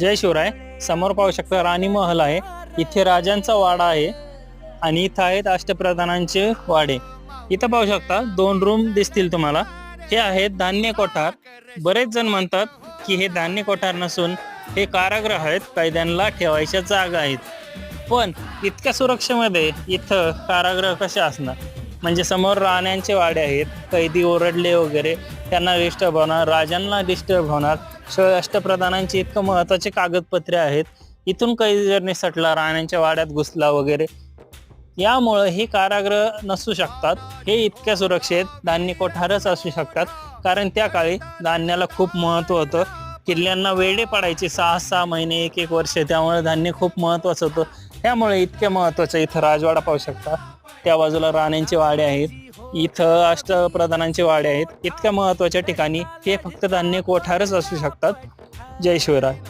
जय शिवराय. समोर पाहू शकता राणी महल आहे. इथे राजांचा वाडा आहे आणि इथं आहेत अष्टप्रधानांचे वाडे. इथं पाहू शकता दोन रूम दिसतील तुम्हाला. हे आहेत धान्य कोठार. बरेच जण म्हणतात की हे धान्य कोठार नसून हे कारागृह आहेत. कैद्यांना ठेवायच्या जागा आहेत. पण इतक्या सुरक्षेमध्ये इथं कारागृह कसे असणार? म्हणजे समोर राण्यांचे वाडे आहेत. कैदी ओरडले वगैरे. त्यांना डिस्टर्ब होणार. राजांना डिस्टर्ब होणार. शिवाय अष्टप्रधानांची इतकं महत्त्वाचे कागदपत्रे आहेत. इथून काही जर सटला राण्यांच्या वाड्यात घुसला वगैरे. यामुळं हे कारागृह नसू शकतात. हे इतक्या सुरक्षेत धान्य कोठारच असू शकतात. कारण त्या काळी धान्याला खूप महत्त्व होतं. किल्ल्यांना वेडे पडायचे. सहा सहा महिने एक एक वर्ष. त्यामुळे धान्य खूप महत्त्वाचं होतं. त्यामुळे इतके महत्त्वाचं इथं राजवाडा पाहू शकता. त्या बाजूला राण्यांचे वाडे आहेत. इथं अष्टप्रधानांचे वाडे आहेत. इतक्या महत्त्वाच्या ठिकाणी हे फक्त धान्य कोठारच असू शकतात. जय शिवराय.